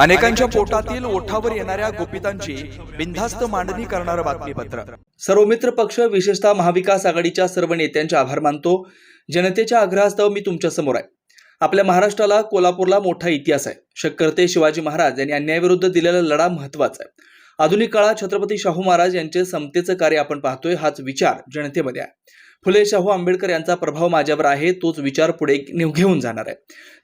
अनेकांच्या पोटातील ओठावर येणाऱ्या गोपितांची बिनधास्त मांडणी करणारं बातमीपत्र. सर्व मित्र पक्ष विशेषतः महाविकास आघाडीच्या सर्व नेत्यांचे आभार मानतो. जनतेच्या आग्रहास्तव मी तुमच्यासमोर आहे. आपल्या महाराष्ट्राला कोल्हापूरला मोठा इतिहास आहे. शक्करते शिवाजी महाराज यांनी अन्यायाविरुद्ध दिलेला लढा महत्त्वाचा आहे. आधुनिक काळात छत्रपती शाहू महाराज यांचे समतेचं कार्य आपण पाहतोय हाच विचार जनतेमध्ये आहे. फुले शाहू आंबेडकर यांचा प्रभाव माझ्यावर आहे तोच विचार पुढे निव- घेऊन जाणार आहे.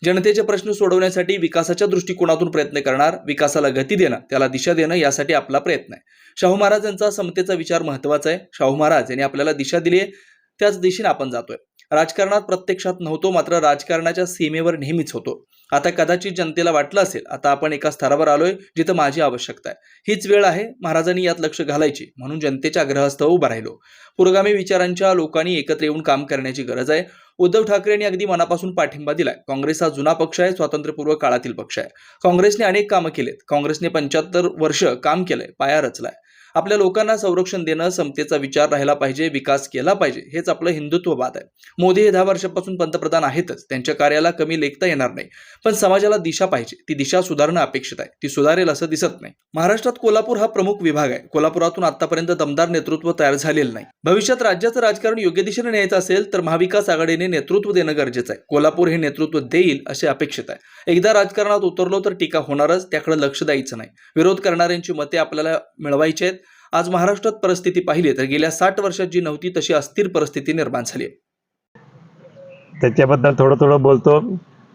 जनतेचे प्रश्न सोडवण्यासाठी विकासाच्या दृष्टिकोनातून प्रयत्न करणार विकासाला गती देणं त्याला दिशा देणं यासाठी आपला प्रयत्न आहे. शाहू महाराज यांचा समतेचा विचार महत्त्वाचा आहे. शाहू महाराज यांनी आपल्याला दिशा दिली आहे त्याच दिशेने आपण जातोय. राजकारणात प्रत्यक्षात नव्हतो मात्र राजकारणाच्या सीमेवर नेहमीच होतो. आता कदाचित जनतेला वाटलं असेल आता आपण एका स्तरावर आलोय जिथं माझी आवश्यकता आहे. हीच वेळ आहे महाराजांनी यात लक्ष घालायची म्हणून जनतेच्या आग्रहास्तव उभा राहिलो. पुरोगामी विचारांच्या लोकांनी एकत्र येऊन काम करण्याची गरज आहे. उद्धव ठाकरे यांनी अगदी मनापासून पाठिंबा दिलाय. काँग्रेस हा जुना पक्ष आहे स्वातंत्र्यपूर्व काळातील पक्ष आहे. काँग्रेसने अनेक कामं केलेत. काँग्रेसने पंच्याहत्तर वर्ष काम केलंय पाया रचलाय. आपल्या लोकांना संरक्षण देणं समतेचा विचार राहिला पाहिजे विकास केला पाहिजे हेच आपलं हिंदुत्ववाद आहे. मोदी हे दहा वर्षापासून पंतप्रधान आहेतच. त्यांच्या कार्याला कमी लेखता येणार नाही. पण समाजाला दिशा पाहिजे. ती दिशा सुधारणं अपेक्षित आहे. ती सुधारेल असं दिसत नाही. महाराष्ट्रात कोल्हापूर हा प्रमुख विभाग आहे. कोल्हापुरातून आतापर्यंत दमदार नेतृत्व तयार झालेलं नाही. भविष्यात राज्याचं राजकारण योग्य दिशेने न्यायचं असेल तर महाविकास आघाडीने नेतृत्व देणं गरजेचं आहे. कोल्हापूर हे नेतृत्व देईल असे अपेक्षित आहे. एकदा राजकारणात उतरलो तर टीका होणारच. त्याकडे लक्ष द्यायचं नाही. विरोध करणाऱ्यांची मते आपल्याला मिळवायची आहेत. आज महाराष्ट्रात परिस्थिती पाहिली तर गेल्या साठ वर्षात जी नव्हती तशी अस्थिर परिस्थिती निर्माण झाली आहे. त्याच्याबद्दल थोडं थोडं बोलतो.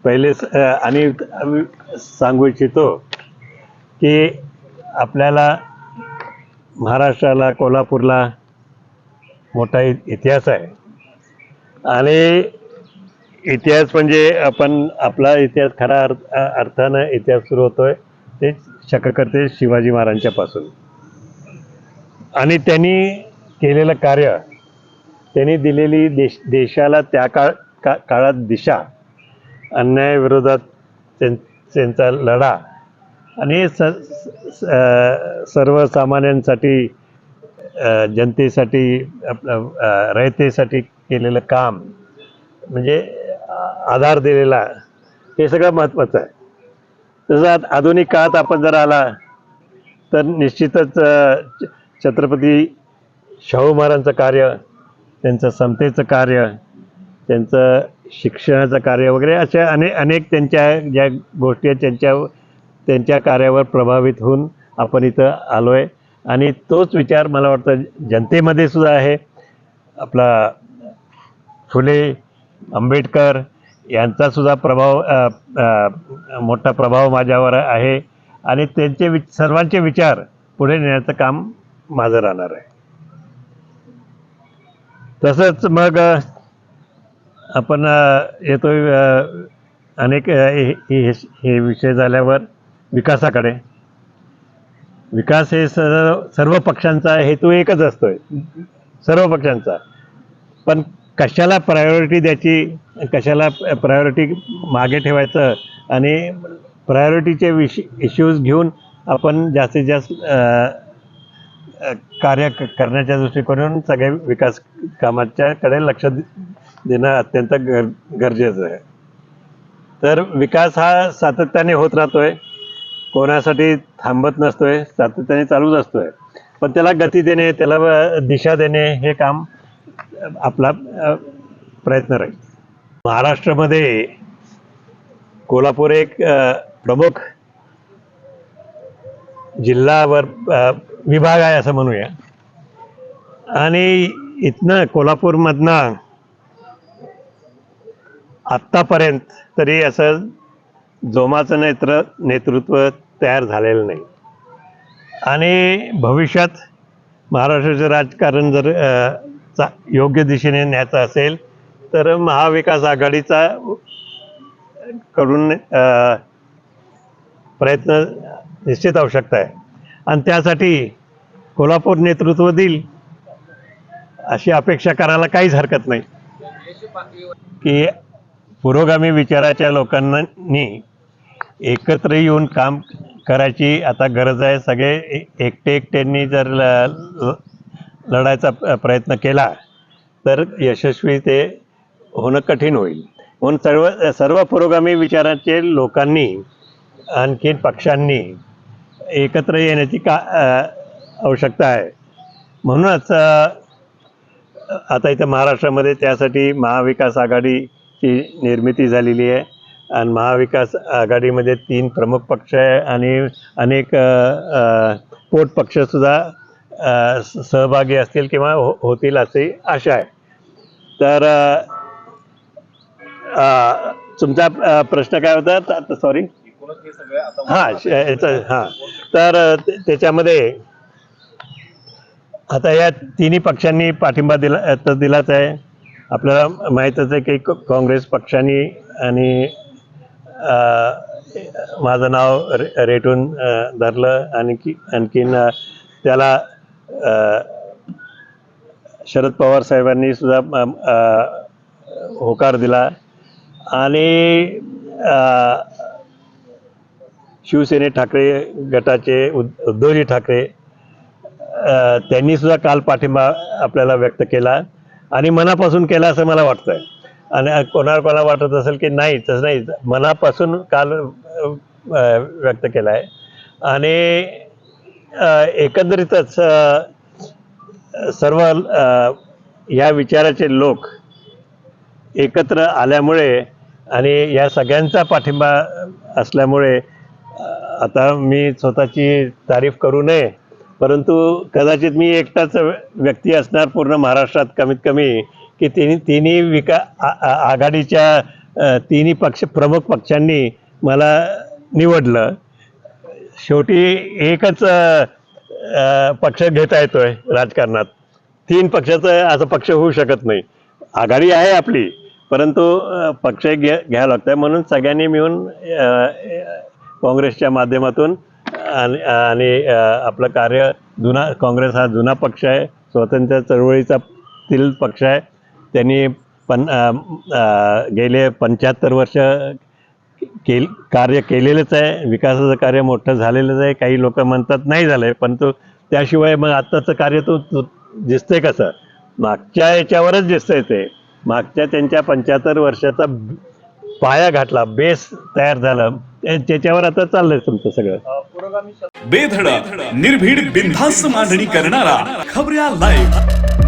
पहिले आणि सांगू इच्छितो की आपल्याला महाराष्ट्राला कोल्हापूरला मोठा इतिहास आहे. आणि इतिहास म्हणजे आपण आपला इतिहास खरा अर्थ अर्थानं इतिहास सुरू होतोय ते शककर्ते शिवाजी महाराजांच्यापासून. आणि त्यांनी केलेलं कार्य त्यांनी दिलेली देश देशाला त्या काळ का काळात दिशा अन्यायाविरोधात त्यां- त्यांचा लढा आणि स स- सर्वसामान्यांसाठी जनतेसाठी आपलं रयतेसाठी केलेलं काम म्हणजे आधार दिलेला हे सगळं महत्त्वाचं आहे. तसं आधुनिक काळात आपण जर आला तर निश्चितच छत्रपती शाहू महाराजांचं कार्य त्यांचं समतेचं कार्य त्यांचं शिक्षणाचं कार्य वगैरे अशा अने अनेक त्यांच्या ज्या गोष्टी आहेत त्यांच्या त्यांच्या कार्यावर प्रभावित होऊन आपण इथं आलो आहे आणि तोच विचार मला वाटतं जनतेमध्ये सुद्धा आहे. आपला फुले आंबेडकर यांचासुद्धा प्रभाव मोठा प्रभाव माझ्यावर आहे. आणि त्यांचे वि सर्वांचे विचार पुढे नेण्याचं काम माझं राहणार आहे. तसंच मग आपण येतो येतोय अनेक हे हे- विषय झाल्यावर विकासाकडे. विकास हे सर्व सर्व पक्षांचा हेतू एकच असतोय. सर्व पक्षांचा. पण कशाला प्रायोरिटी द्यायची कशाला प्रायोरिटी मागे ठेवायचं आणि प्रायोरिटीचे विश इश्यूज घेऊन आपण जास्तीत जास्त कार्य करण्याच्या दृष्टिकोनातून सगळ्या विकास कामाच्याकडे लक्ष देणं अत्यंत गर गरजेचं आहे. तर विकास हा सातत्याने होत राहतोय. कोणासाठी थांबत नसतोय सातत्याने चालूच असतोय. पण त्याला गती देणे त्याला दिशा देणे हे काम आपला प्रयत्न राहील. महाराष्ट्रामध्ये कोल्हापूर एक प्रमुख जिल्हावर विभाग आहे असं म्हणूया. आणि इथनं कोल्हापूरमधनं आत्तापर्यंत तरी असं जोमाचं नेत्र नेतृत्व तयार झालेलं नाही. आणि भविष्यात महाराष्ट्राचं राजकारण जर चा योग्य दिशेने न्यायचं असेल तर महाविकास आघाडीचा कडून प्रयत्न निश्चित आवश्यकता आहे. आणि त्यासाठी कोल्हापूर नेतृत्व देईल अशी अपेक्षा करायला काहीच हरकत नाही. की पुरोगामी विचाराच्या लोकांनी एकत्र येऊन काम करायची आता गरज आहे. सगळे एकटे एकट्यांनी जर ल- लढायचा प्रयत्न केला तर यशस्वी ते होणं कठीण होईल. म्हणून सर्व सर्व पुरोगामी विचाराचे लोकांनी आणखीन पक्षांनी एकत्र येण्याची का आवश्यकता आहे. म्हणूनच आता इथं महाराष्ट्रामध्ये त्यासाठी महाविकास आघाडीची निर्मिती झालेली आहे. आणि महाविकास आघाडीमध्ये तीन प्रमुख पक्ष आहे आणि अनेक पोट पक्षसुद्धा सहभागी असतील किंवा हो होतील अशी आशा आहे. तर तुमचा प्रश्न काय होता? सॉरी हां याचं हां. तर त्याच्यामध्ये आता या तिन्ही पक्षांनी पाठिंबा दिला तर दिलाच आहे. आपल्याला माहीतच आहे की काँग्रेस पक्षाने आणि माझं नाव रे रेटून धरलं आणखी आणखीन त्याला शरद पवार साहेबांनी सुद्धा होकार दिला. आणि शिवसेने ठाकरे गटाचे उद्धवजी ठाकरे त्यांनी सुद्धा काल पाठिंबा आपल्याला व्यक्त केला आणि मनापासून केला असं मला वाटतंय. आणि कोणाला कोणाला वाटत असेल की नाही तसं नाही. मनापासून काल व्यक्त केला आहे आणि एकंदरीतच सर्व ह्या या विचाराचे लोक एकत्र आल्यामुळे आणि या सगळ्यांचा पाठिंबा असल्यामुळे आता मी स्वतःची तारीफ करू नये परंतु कदाचित मी एकटाच व्यक्ती असणार पूर्ण महाराष्ट्रात कमीत कमी की तिन्ही तिन्ही विका आ- आघाडीच्या तिन्ही पक्ष प्रमुख पक्षांनी मला निवडलं. शेवटी एकच पक्ष घेता येतोय राजकारणात. तीन पक्षाचं असं पक्ष होऊ शकत नाही. आघाडी आहे आपली परंतु पक्ष घ्या घ्यावं लागतं म्हणून सगळ्यांनी मिळून काँग्रेसच्या माध्यमातून आणि आणि आपलं कार्य जुना काँग्रेस हा जुना पक्ष आहे स्वातंत्र्य चळवळीचा तील पक्ष आहे. त्यांनी पण गेले पंच्याहत्तर वर्ष केल कार्य केलेलंच आहे विकासाचं कार्य मोठं झालेलंच आहे काही लोक म्हणतात नाही झालं आहे तो त्याशिवाय मग आत्ताचं कार्य तो दिसतंय कसं? मागच्या याच्यावरच दिसतंय ते. मागच्या त्यांच्या पंच्याहत्तर वर्षाचा पाया घातला बेस तयार झालं. त्या- त्याच्यावर आता चाललंय तुमचं सगळं. बेधडक निर्भीड बिनधास्त मांडणी करणारा खबऱ्या लाईव्ह